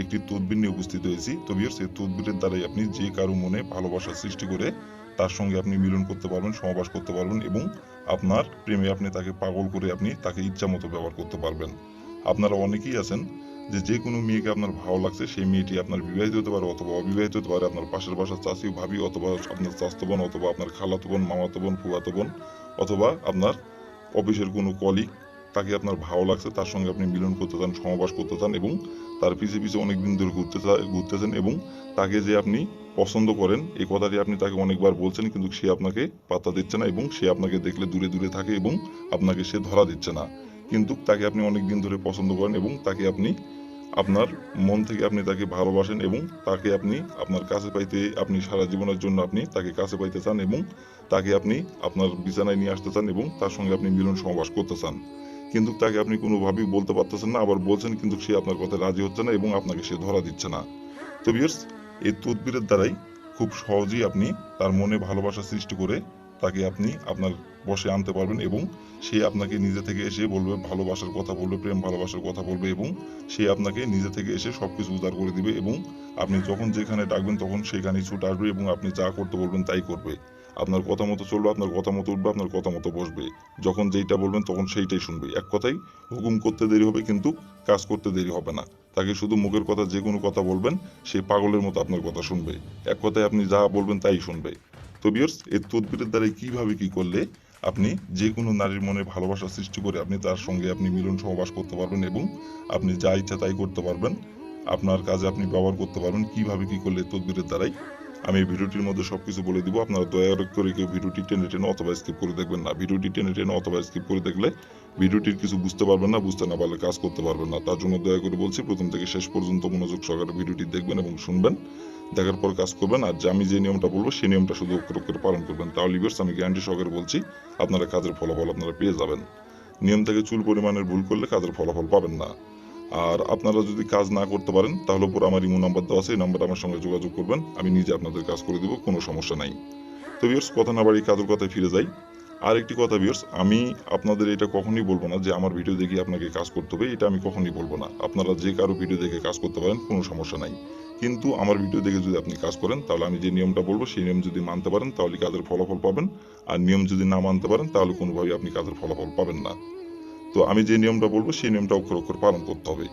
একটি তদবির নিয়ে উপস্থিত হয়েছি। তো এই তদবিরের দ্বারাই আপনি যে কারও মনে ভালোবাসা সৃষ্টি করে তার সঙ্গে আপনি মিলন করতে পারবেন, সমাবাস করতে পারবেন এবং আপনার প্রেমে আপনি তাকে পাগল করে আপনি তাকে ইচ্ছা মতো ব্যবহার করতে পারবেন। আপনারা অনেকেই আছেন যে যে কোনো মেয়েকে আপনার ভালো লাগছে, সেই মেয়েটি আপনার বিবাহিত হতে পারে অথবা অবিবাহিত হতে পারে, আপনার পাশের বাসার চাষি ভাবি অথবা আপনার চাস্ত বোন অথবা আপনার খালাতো বোন, মামাতো বোন, ফুয়াতো বোন অথবা আপনার অফিসের কোনো কলিগ তাকে আপনার ভালো লাগছে, তার সঙ্গে আপনি মিলন করতে চান সমাবাস করতে চান এবং তার পিছে পিছে অনেক দিন ধরে ঘুরতে ঘুরতেছেন এবং তাকে যে আপনি পছন্দ করেন, এই কথাটি আপনি তাকে অনেকবার বলছেন কিন্তু সে আপনাকে পাত্তা দিচ্ছে না এবং সে আপনাকে দেখলে দূরে দূরে থাকে এবং আপনাকে সে ধরা দিচ্ছে না। কিন্তু তাকে আপনি অনেক দিন ধরে পছন্দ করেন এবং তাকে আপনি আপনার মন থেকে আপনি তাকে ভালোবাসেন এবং তাকে আপনি আপনার কাছে পাইতে, আপনি সারা জীবনের জন্য আপনি তাকে কাছে পাইতে চান এবং তাকে আপনি আপনার বিছানায় নিয়ে আসতে চান এবং তার সঙ্গে আপনি মিলন সমাবাস করতে চান। কিন্তু তাকে আপনি কোনোভাবেই বলতে পারতেছেন না, আবার বলছেন কিন্তু সে আপনার কথা রাজি হচ্ছে না এবং আপনাকে সে ধরা দিচ্ছে না। তো বিয়ার্স এই তদবিরের দ্বারাই খুব সহজেই আপনি তার মনে ভালোবাসা সৃষ্টি করে তাকে আপনি আপনার বসে আনতে পারবেন এবং সে আপনাকে নিজে থেকে এসে বলবে, ভালোবাসার কথা বলবে, প্রেম ভালোবাসার কথা বলবে এবং সে আপনাকে নিজে থেকে এসে সব কিছু উদ্ধার করে দিবে এবং আপনি যখন যেখানে ডাকবেন তখন সেখানেই ছুটে আসবে এবং আপনি যা করতে বলবেন তাই করবে। আপনার কথা মতো চলবে, আপনার কথা মতো উঠবে, আপনার কথা মতো বসবে। যখন যেইটা বলবেন তখন সেইটাই শুনবে। এক কথাই, হুকুম করতে দেরি হবে কিন্তু কাজ করতে দেরি হবে না। তাকে শুধু মুখের কথা, যে কোনো কথা বলবেন, সে পাগলের মতো আপনার কথা শুনবে। এক কথায় আপনি যা বলবেন তাই শুনবে। তো বিয়ার্স এই তদবিরের দ্বারা কীভাবে কি করলে আপনি যে কোনো নারীর মনে ভালোবাসা সৃষ্টি করে আপনি তার সঙ্গে আপনি মিলন সহবাস করতে পারবেন এবং আপনি যা ইচ্ছা তাই করতে পারবেন, আপনার কাজে আপনি ব্যবহার করতে পারবেন, কীভাবে কি করলে তদবিরের দ্বারাই আমি ভিডিওটির মধ্যে সবকিছু বলে দিব। আপনারা দয়া করে কেউ ভিডিওটি টেনে টেনে অথবা স্কিপ করে দেখবেন না। ভিডিওটি টেনে টেনে অথবা স্কিপ করে দেখলে ভিডিওটির কিছু বুঝতে পারবেন না, বুঝতে না পারলে কাজ করতে পারবেন না। তার জন্য দয়া করে বলছি, প্রথম থেকে শেষ পর্যন্ত মনোযোগ সহকারে ভিডিওটি দেখবেন এবং শুনবেন, দেখার পর কাজ করবেন। আর আমি যে নিয়মটা বলব, সেই নিয়মটা শুধু অক্ষর অক্ষরে পালন করবেন। তাহলে বিয়ার্স আমি গ্যারান্টি সহকারে বলছি, আপনারা কাজের ফলাফল আপনারা পেয়ে যাবেন। নিয়ম থেকে চুল পরিমাণের ভুল করলে কাজের ফলাফল পাবেন না। আর আপনারা যদি কাজ না করতে পারেন, তাহলে উপর আমার ইমো নাম্বার দেওয়া আছে, এই নাম্বারে আমার সঙ্গে যোগাযোগ করবেন। আমি নিজে আপনাদের কাজ করে দেবো, কোনো সমস্যা নাই। তো বিয়ার্স কথা না বাড়ি কাজের কথায় ফিরে যাই। আর একটি কথা বিয়ার্স আমি আপনাদের এটা কখনই বলব না যে আমার ভিডিও দেখে আপনাকে কাজ করতে হবে, এটা আমি কখনই বলব না। আপনারা যে কারও ভিডিও দেখে কাজ করতে পারেন, কোনো সমস্যা নাই। কিন্তু আমার ভিডিও দেখে যদি আপনি কাজ করেন, তাহলে আমি যে নিয়মটা বলব, সেই নিয়ম যদি মানতে পারেন, তাহলে কাজের ফলাফল পাবেন। আর নিয়ম যদি না মানতে পারেন, তাহলে কোনোভাবেই আপনি কাজের ফলাফল পাবেন না। তো আমি যে নিয়মটা বলব, সেই নিয়মটা অক্ষর অক্ষর পালন করতে হবে।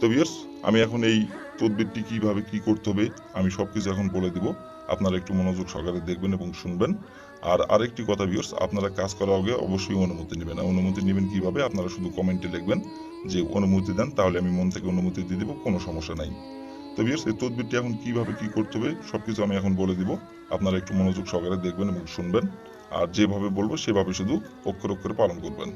তো বিয়ার্স আমি এখন এই তদবিরটি কীভাবে কি করতে হবে, আমি সব কিছু এখন বলে দিব। আপনারা একটু মনোযোগ সহকারে দেখবেন এবং শুনবেন। আর আরেকটি কথা বিয়ার্স আপনারা কাজ করার আগে অবশ্যই অনুমতি নেবেন। অনুমতি নেবেন কীভাবে? আপনারা শুধু কমেন্টে লিখবেন যে, অনুমতি দেন, তাহলে আমি মন থেকে অনুমতি দিয়ে দেবো, কোনো সমস্যা নাই। তো বিয়ার্স এই তদবিরটি এখন কীভাবে কি করতে হবে সব কিছু আমি এখন বলে দিব। আপনারা একটু মনোযোগ সহকারে দেখবেন এবং শুনবেন। আর যেভাবে বলব, সেভাবে শুধু অক্ষর অক্ষরে পালন করবেন।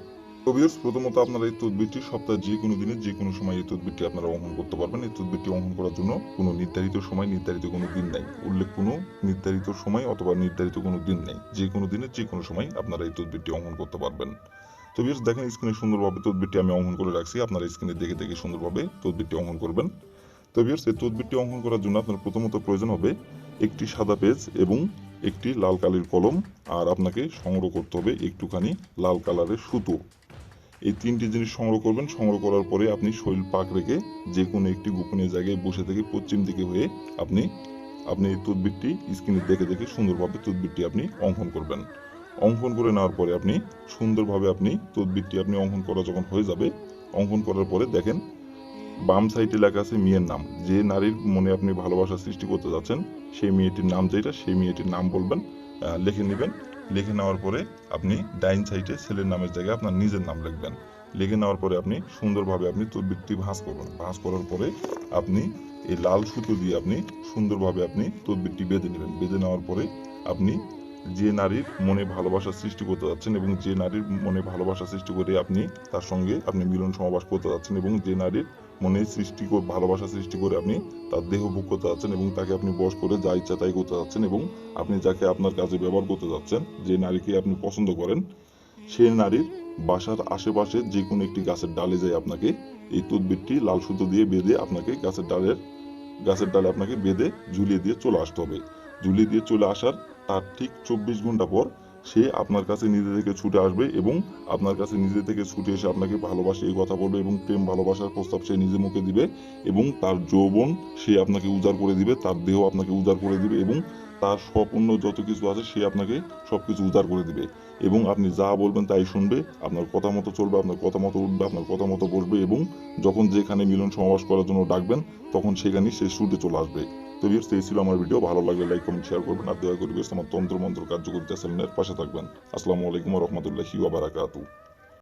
তো ভিউয়ার্স প্রথমত আপনারা এই তদবিরটি সপ্তাহে যে কোনো দিনে, যে কোনো সময় এই তদবিরটি আপনারা অঙ্কন করতে পারবেন। এই তদবিরটি অঙ্কন করার জন্য কোনো নির্ধারিত সময়, নির্ধারিত কোনো দিন নাই। উল্লেখ কোনো নির্ধারিত সময় অথবা নির্ধারিত কোনো দিন নেই। যে কোনো দিনে, যে কোনো সময় আপনারা এই তদবিরটি অঙ্কন করতে পারবেন। তো দেখেন স্ক্রিনে সুন্দরভাবে তদবিরটি আমি অঙ্কন করে রাখছি। আপনারা স্ক্রিনে দেখে দেখে সুন্দরভাবে তদবিরটি অঙ্কন করবেন। তো ভিউয়ার্স এই তদবিরটি অঙ্কন করার জন্য আপনার প্রথমত প্রয়োজন হবে একটি সাদা পেজ এবং একটি লাল কালির কলম। আর আপনাকে সংগ্রহ করতে হবে একটুখানি লাল কালারের সুতো। এই তিনটি জিনিস সংগ্রহ করবেন। সংগ্রহ করার পরে আপনি শরীর পাক রেখে যে কোনো একটি গোপনীয় জায়গায় বসে থেকে পশ্চিম দিকে হয়ে আপনি আপনি এই তদবিরটি স্ক্রিনে দেখে দেখে সুন্দরভাবে তদবিরটি আপনি অঙ্কন করবেন। অঙ্কন করে নেওয়ার পরে আপনি সুন্দরভাবে আপনি তদবিরটি আপনি অঙ্কন করা যখন হয়ে যাবে, অঙ্কন করার পরে দেখেন বাম সাইডে লেখা আছে মেয়ের নাম। যে নারীর মনে আপনি ভালোবাসা সৃষ্টি করতে যাচ্ছেন, সেই মেয়েটির নাম যেটা, সেই মেয়েটির নাম বলবেন লিখে নেবেন। লিখে নেওয়ার পরে আপনি ডাইন সাইডে ছেলের নামের জায়গায় আপনার নিজের নাম লিখবেন। লিখে নেওয়ার পরে আপনি সুন্দরভাবে আপনি তদবিরটি ভাঁজ করবেন। ভাঁজ করার পরে আপনি এই লাল সুতো দিয়ে আপনি সুন্দরভাবে আপনি তদবিরটি বেঁধে নেবেন। বেঁধে নেওয়ার পরে আপনি যে নারীর মনে ভালোবাসা সৃষ্টি করতে যাচ্ছেন এবং যে নারীর মনে ভালোবাসা সৃষ্টি করে আপনি তার সঙ্গে আপনি মিলন সমাবাস করতে যাচ্ছেন এবং যে নারীর মনে সৃষ্টি করে, ভালোবাসা সৃষ্টি করে আপনি তার দেহ ভোগ করতে যাচ্ছেন এবং তাকে আপনি বশ করে যা ইচ্ছা তাই করতে যাচ্ছেন এবং আপনি যাকে আপনার কাজে ব্যবহার করতে যাচ্ছেন, যে নারীকে আপনি পছন্দ করেন সেই নারীর বাসার আশেপাশে যে কোনো একটি গাছের ডালে যায় আপনাকে, এই তদবিরটি লাল সুতো দিয়ে বেঁধে আপনাকে গাছের ডালের, গাছের ডালে আপনাকে বেঁধে ঝুলিয়ে দিয়ে চলে আসতে হবে। ঝুলিয়ে দিয়ে চলে আসার তার ঠিক চব্বিশ ঘণ্টা পর সে আপনার কাছে নিজে থেকে ছুটে আসবে এবং আপনার কাছে নিজে থেকে ছুটে এসে আপনাকে ভালোবাসে, এই কথা বলবে এবং প্রেম ভালোবাসার প্রস্তাব সে নিজে মুখে দিবে এবং তার যৌবন সে আপনাকে উজাড় করে দিবে, তার দেহ আপনাকে উজাড় করে দিবে এবং তার স্বপূর্ণ যত কিছু আছে সে আপনাকে সব কিছু উজাড় করে দিবে এবং আপনি যা বলবেন তাই শুনবে, আপনার কথা মতো চলবে, আপনার কথা মতো উঠবে, আপনার কথা মতো বসবে এবং যখন যেখানে মিলন সমাবেশ করার জন্য ডাকবেন, তখন সেখানেই সে ছুটে চলে আসবে। তো ভিউয়ার্স এই ছিল আমার ভিডিও ভালো লাগলে লাইক কমেন্ট শেয়ার করবেন আর দয়া করে ভিউয়ার্স আমার তন্ত্র মন্ত্র কার্যকরিতা চ্যানেলের পাশে থাকবেন। আসসালামু আলাইকুম রহমতুল্লাহি ওবারাকাতু